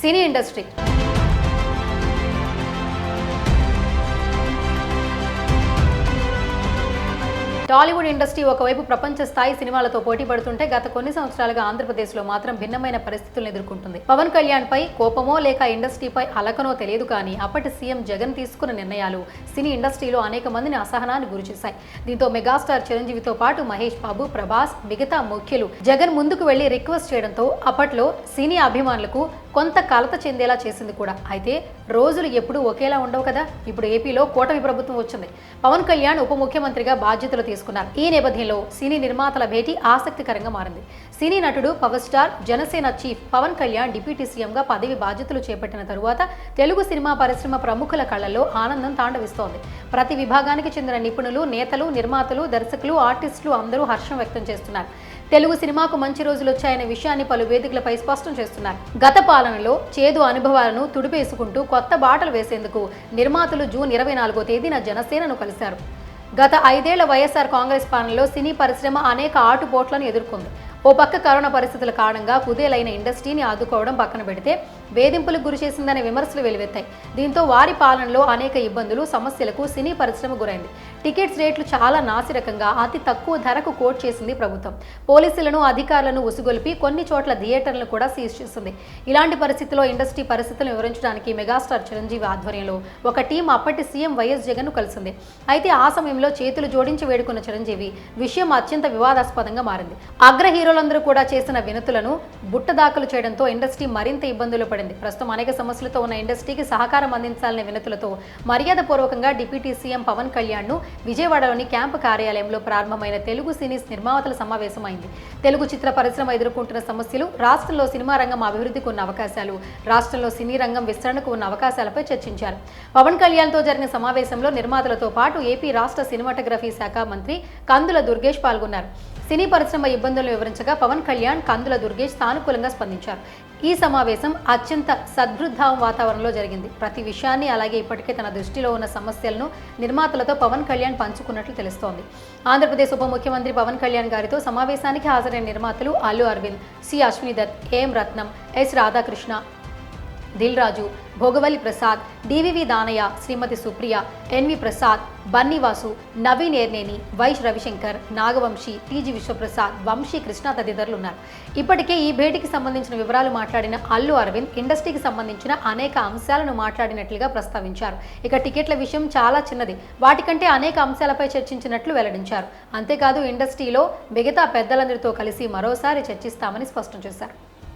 Cine industry Tollywood industry ఒకవైపు ప్రపంచ స్థాయి సినిమాలతో పోటీ పడుతుంటే గత కొన్ని సంవత్సరాలుగా ఆంధ్రప్రదేశ్లో మాత్రం భిన్నమైన పరిస్థితులను ఎదుర్కొంటుంది. పవన్ కళ్యాణ్ పై కోపమో లేక ఇండస్ట్రీపై అలకనో తెలియదు కానీ అప్పటి సీఎం జగన్ తీసుకున్న నిర్ణయాలు సినీ ఇండస్ట్రీలో అనేక మందిని అసహనాన్ని గురిచేశాయి దీంతో మెగాస్టార్ చిరంజీవితో పాటు మహేష్ బాబు ప్రభాస్ మిగతా ముఖ్యులు జగన్ ముందుకు వెళ్ళి రిక్వెస్ట్ చేయడంతో అప్పట్లో సినీ అభిమానులకు కొంత కలత చెందేలా చేసింది కూడా. అయితే రోజులు ఎప్పుడూ ఒకేలా ఉండవు కదా. ఇప్పుడు ఏపీలో కూటమి ప్రభుత్వం వచ్చింది. పవన్ కళ్యాణ్ ఉప ముఖ్యమంత్రిగా బాధ్యతలు చేసుకున్నారు. ఈ నేపథ్యంలో సినీ నిర్మాతల భేటీ ఆసక్తికరంగా మారింది. సినీ నటుడు power star Janasena chief Pawan Kalyan deputy సీఎంగా పదవి బాధ్యతలు చేపట్టిన తరువాత తెలుగు సినిమా పరిశ్రమ ప్రముఖుల కళ్ళలో ఆనందం తాండవిస్తోంది. ప్రతి విభాగానికి చెందిన నిపుణులు నేతలు నిర్మాతలు దర్శకులు ఆర్టిస్టులు అందరూ హర్షం వ్యక్తం చేస్తున్నారు. తెలుగు సినిమాకు మంచి రోజులు వచ్చాయనే విషయాన్ని పలు వేదికలపై స్పష్టం చేస్తున్నారు. గత పాలనలో చేదు అనుభవాలను తుడిపేసుకుంటూ కొత్త బాటలు వేసేందుకు నిర్మాతలు జూన్ ఇరవై నాలుగో తేదీన జనసేనను కలిశారు. గత ఐదేళ్ళ వైఎస్ఆర్ కాంగ్రెస్ పాలనలో సినీ పరిశ్రమ అనేక ఆటుపోట్లను ఎదుర్కొంది. ఓ పక్క కరోనా పరిస్థితుల కారణంగా కుదేలైన ఇండస్ట్రీని ఆదుకోవడం పక్కన పెడితే వేధింపులకు గురి చేసిందనే విమర్శలు వెలువెత్తాయి. దీంతో వారి పాలనలో అనేక ఇబ్బందులు సమస్యలకు సినీ పరిశ్రమ గురైంది. టికెట్స్ రేట్లు చాలా నాసిరకంగా అతి తక్కువ ధరకు కోట్ చేసింది ప్రభుత్వం. పోలీసులను అధికారులను ఉసుగొలిపి కొన్ని చోట్ల థియేటర్లను కూడా సీజ్ చేసింది. ఇలాంటి పరిస్థితిలో ఇండస్ట్రీ పరిస్థితులను వివరించడానికి మెగాస్టార్ చిరంజీవి ఆధ్వర్యంలో ఒక టీం అప్పటి సీఎం వైఎస్ జగన్ కలిసింది. అయితే ఆ సమయంలో చేతులు జోడించి వేడుకున్న చిరంజీవి విషయం అత్యంత వివాదాస్పదంగా మారింది. అగ్ర హీరోలందరూ కూడా చేసిన వినతులను బుట్ట దాఖలు చేయడంతో ఇండస్ట్రీ మరింత ఇబ్బందులు పడింది. ప్రస్తుతం అనేక సమస్యలతో ఉన్న ఇండస్ట్రీకి సహకారం అందించాలనే వినతులతో మర్యాదపూర్వకంగా డిప్యూటీ సీఎం పవన్ కళ్యాణ్ను విజయవాడలోని క్యాంపు కార్యాలయంలో ప్రారంభమైన తెలుగు సినీస్ నిర్మాతల సమావేశమైంది. తెలుగు చిత్ర పరిశ్రమ ఎదుర్కొంటున్న సమస్యలు రాష్ట్రంలో సినిమా రంగం అభివృద్ధికి ఉన్న అవకాశాలు రాష్ట్రంలో సినీ రంగం విస్తరణకు ఉన్న అవకాశాలపై చర్చించారు. పవన్ కళ్యాణ్తో జరిగిన సమావేశంలో నిర్మాతలతో పాటు ఏపీ రాష్ట్ర సినిమాటోగ్రఫీ శాఖ మంత్రి కందుల దుర్గేష్ పాల్గొన్నారు. సినీ పరిశ్రమ ఇబ్బందులను వివరించగా పవన్ కళ్యాణ్ కందుల దుర్గేష్ సానుకూలంగా స్పందించారు. ఈ సమావేశం అత్యంత సద్భృద్భావం వాతావరణంలో జరిగింది. ప్రతి విషయాన్ని అలాగే ఇప్పటికే తన దృష్టిలో ఉన్న సమస్యలను నిర్మాతలతో పవన్ కళ్యాణ్ పంచుకున్నట్లు తెలుస్తోంది. ఆంధ్రప్రదేశ్ ఉప ముఖ్యమంత్రి పవన్ కళ్యాణ్ గారితో సమావేశానికి హాజరైన నిర్మాతలు Allu Aravind C Ashwini Dutt M Ratnam S Radhakrishna Dil Raju Bhogavalli Prasad DVV Danayya Shrimati Supriya NV Prasad Bunny Vasu Naveen Yerneni Y Ravishankar Nagavamsi TG Vishwaprasad Vamsi Krishna తదితరులు ఉన్నారు ఇప్పటికే ఈ భేటీకి సంబంధించిన వివరాలు మాట్లాడిన అల్లు అరవింద్ ఇండస్ట్రీకి సంబంధించిన అనేక అంశాలను మాట్లాడినట్లుగా ప్రస్తావించారు. ఇక టికెట్ల విషయం చాలా చిన్నది. వాటికంటే అనేక అంశాలపై చర్చించినట్లు వెల్లడించారు. అంతేకాదు ఇండస్ట్రీలో మిగతా పెద్దలందరితో కలిసి మరోసారి చర్చిస్తామని స్పష్టం చేశారు.